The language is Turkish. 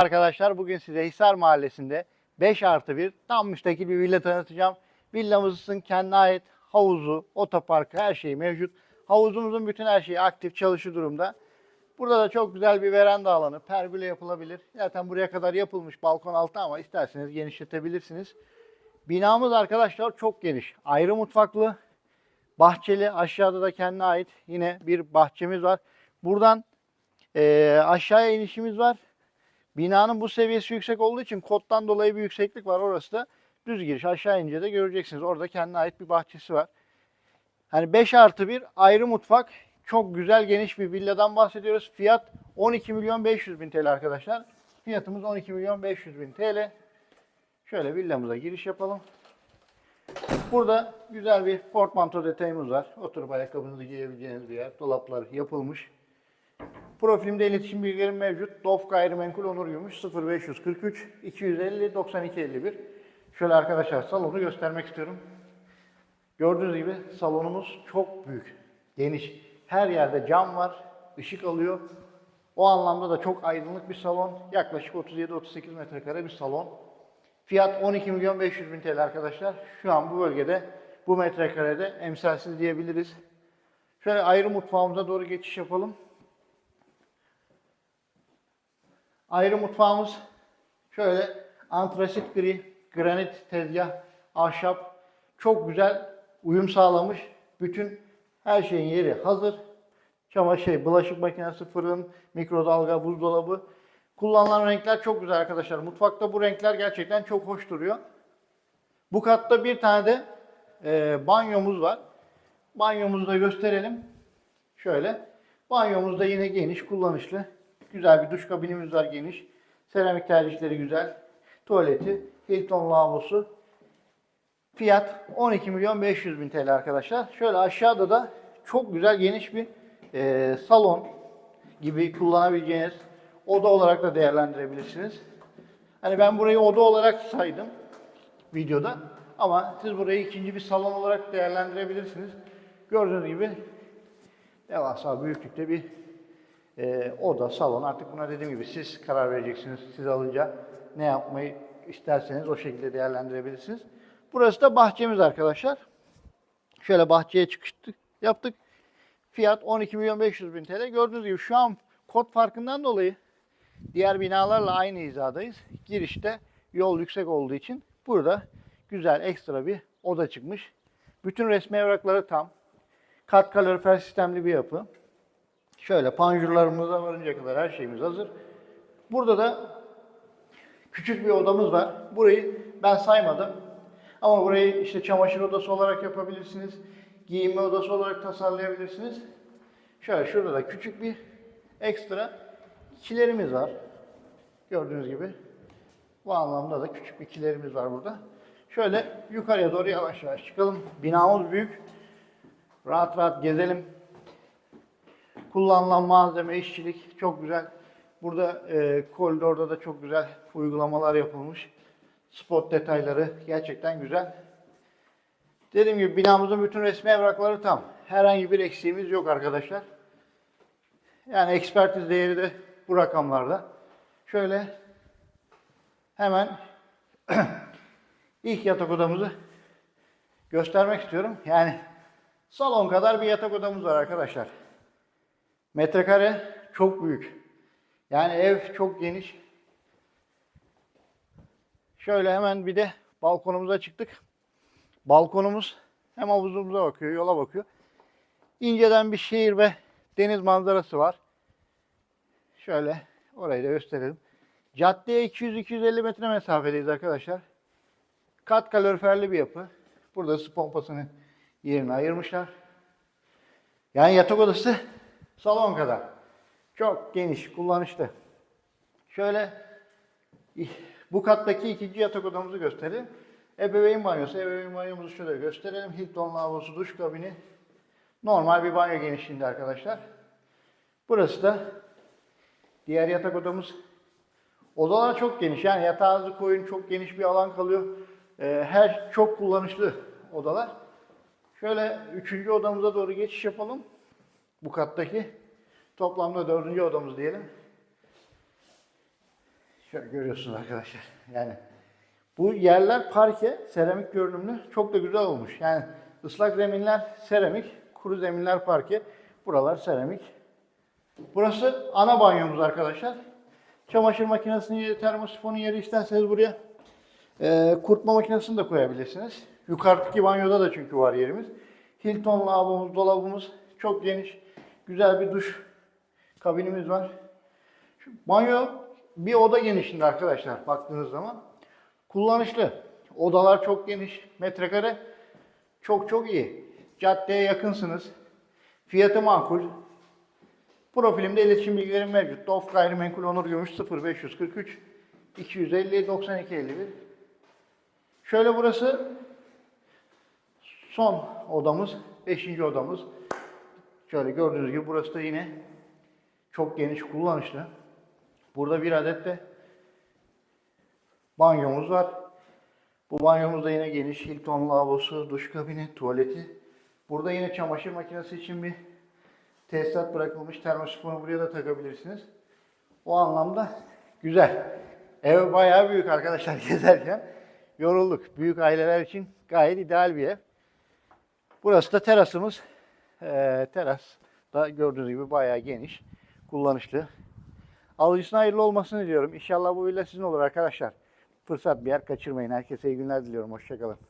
Arkadaşlar bugün size Hisar Mahallesi'nde 5 artı 1 tam müstakil bir villa tanıtacağım. Villamızın kendine ait havuzu, otoparkı her şeyi mevcut. Havuzumuzun bütün her şeyi aktif çalışır durumda. Burada da çok güzel bir veranda alanı, pergüle yapılabilir. Zaten buraya kadar yapılmış balkon altı ama isterseniz genişletebilirsiniz. Binamız arkadaşlar çok geniş. Ayrı mutfaklı, bahçeli. Aşağıda da kendine ait yine bir bahçemiz var. Buradan eee, aşağıya inişimiz var. Binanın bu seviyesi yüksek olduğu için kottan dolayı bir yükseklik var. Orası da düz giriş. Aşağı inince de göreceksiniz. Orada kendine ait bir bahçesi var. Hani 5 artı 1 ayrı mutfak. Çok güzel geniş bir villadan bahsediyoruz. Fiyat 12 milyon 500 bin TL arkadaşlar. Fiyatımız 12 milyon 500 bin TL. Şöyle villamıza giriş yapalım. Burada güzel bir portmanto detayımız var. Oturup ayakkabınızı giyebileceğiniz bir yer. Dolaplar yapılmış. Profilimde iletişim bilgilerim mevcut. Dof Gayrimenkul Onur Gümüş 0543 250 92 51. Şöyle arkadaşlar salonu göstermek istiyorum. Gördüğünüz gibi salonumuz çok büyük, geniş. Her yerde cam var, ışık alıyor. O anlamda da çok aydınlık bir salon. Yaklaşık 37-38 metrekare bir salon. Fiyat 12 milyon 500 bin TL arkadaşlar. Şu an bu bölgede, bu metrekarede emsalsiz diyebiliriz. Şöyle ayrı mutfağımıza doğru geçiş yapalım. Ayrı mutfağımız şöyle antrasit gri, granit tezgah, ahşap. Çok güzel uyum sağlamış. Bütün her şeyin yeri hazır. Çamaşır, şey, bulaşık makinesi, fırın, mikrodalga, buzdolabı. Kullanılan renkler çok güzel arkadaşlar. Mutfakta bu renkler gerçekten çok hoş duruyor. Bu katta bir tane de e, banyomuz var. Banyomuzu da gösterelim. Şöyle. Banyomuz da yine geniş, kullanışlı. Güzel bir duş kabinimiz var geniş. Seramik tercihleri güzel. Tuvaleti, Hilton lavabosu. Fiyat 12 milyon 500 bin TL arkadaşlar. Şöyle aşağıda da çok güzel geniş bir e, salon gibi kullanabileceğiniz oda olarak da değerlendirebilirsiniz. Hani ben burayı oda olarak saydım videoda ama siz burayı ikinci bir salon olarak değerlendirebilirsiniz. Gördüğünüz gibi devasa büyüklükte bir e, oda, salon. Artık buna dediğim gibi siz karar vereceksiniz. Siz alınca ne yapmayı isterseniz o şekilde değerlendirebilirsiniz. Burası da bahçemiz arkadaşlar. Şöyle bahçeye çıkıştık, yaptık. Fiyat 12 milyon 500 bin TL. Gördüğünüz gibi şu an kod farkından dolayı diğer binalarla aynı hizadayız. Girişte yol yüksek olduğu için burada güzel ekstra bir oda çıkmış. Bütün resmi evrakları tam. Kat kalorifer sistemli bir yapı. Şöyle panjurlarımıza varınca kadar her şeyimiz hazır. Burada da küçük bir odamız var. Burayı ben saymadım. Ama burayı işte çamaşır odası olarak yapabilirsiniz. Giyinme odası olarak tasarlayabilirsiniz. Şöyle şurada da küçük bir ekstra kilerimiz var. Gördüğünüz gibi. Bu anlamda da küçük bir kilerimiz var burada. Şöyle yukarıya doğru yavaş yavaş çıkalım. Binamız büyük. Rahat rahat gezelim. Kullanılan malzeme, işçilik çok güzel. Burada e, koridorda da çok güzel uygulamalar yapılmış. Spot detayları gerçekten güzel. Dediğim gibi binamızın bütün resmi evrakları tam. Herhangi bir eksiğimiz yok arkadaşlar. Yani ekspertiz değeri de bu rakamlarda. Şöyle hemen ilk yatak odamızı göstermek istiyorum. Yani salon kadar bir yatak odamız var arkadaşlar. Metrekare çok büyük. Yani ev çok geniş. Şöyle hemen bir de balkonumuza çıktık. Balkonumuz hem havuzumuza bakıyor, yola bakıyor. İnceden bir şehir ve deniz manzarası var. Şöyle orayı da gösterelim. Caddeye 200-250 metre mesafedeyiz arkadaşlar. Kat kaloriferli bir yapı. Burada su pompasını yerine ayırmışlar. Yani yatak odası salon kadar. Çok geniş, kullanışlı. Şöyle bu kattaki ikinci yatak odamızı gösterelim. Ebeveyn banyosu. Ebeveyn banyomuzu şöyle gösterelim. Hilton lavabosu, duş kabini. Normal bir banyo genişliğinde arkadaşlar. Burası da diğer yatak odamız. Odalar çok geniş. Yani yatağınızı koyun çok geniş bir alan kalıyor. Ee, her çok kullanışlı odalar. Şöyle üçüncü odamıza doğru geçiş yapalım. Bu kattaki toplamda dördüncü odamız diyelim. Şöyle görüyorsunuz arkadaşlar. Yani bu yerler parke, seramik görünümlü. Çok da güzel olmuş. Yani ıslak zeminler seramik, kuru zeminler parke. Buralar seramik. Burası ana banyomuz arkadaşlar. Çamaşır makinesinin yeri, termosifonun yeri isterseniz buraya ee, kurutma makinesini de koyabilirsiniz. Yukarıdaki banyoda da çünkü var yerimiz. Hilton lavabomuz, dolabımız çok geniş. Güzel bir duş kabinimiz var. Şu banyo bir oda genişliğinde arkadaşlar baktığınız zaman. Kullanışlı. Odalar çok geniş. Metrekare çok çok iyi. Caddeye yakınsınız. Fiyatı makul. Profilimde iletişim bilgilerim mevcut. Dof Gayrimenkul Onur Gümüş 0543 250 92 51. Şöyle burası son odamız, beşinci odamız. Şöyle gördüğünüz gibi burası da yine çok geniş kullanışlı. Burada bir adet de banyomuz var. Bu banyomuzda yine geniş Hilton lavabosu, duş kabini, tuvaleti. Burada yine çamaşır makinesi için bir tesisat bırakılmış. Termosifonu buraya da takabilirsiniz. O anlamda güzel. Ev bayağı büyük arkadaşlar gezerken. Yorulduk. Büyük aileler için gayet ideal bir ev. Burası da terasımız. Ee, teras da gördüğünüz gibi bayağı geniş, kullanışlı. Alıcısına hayırlı olmasını diliyorum. İnşallah bu villa sizin olur arkadaşlar. Fırsat bir yer kaçırmayın. Herkese iyi günler diliyorum. Hoşçakalın.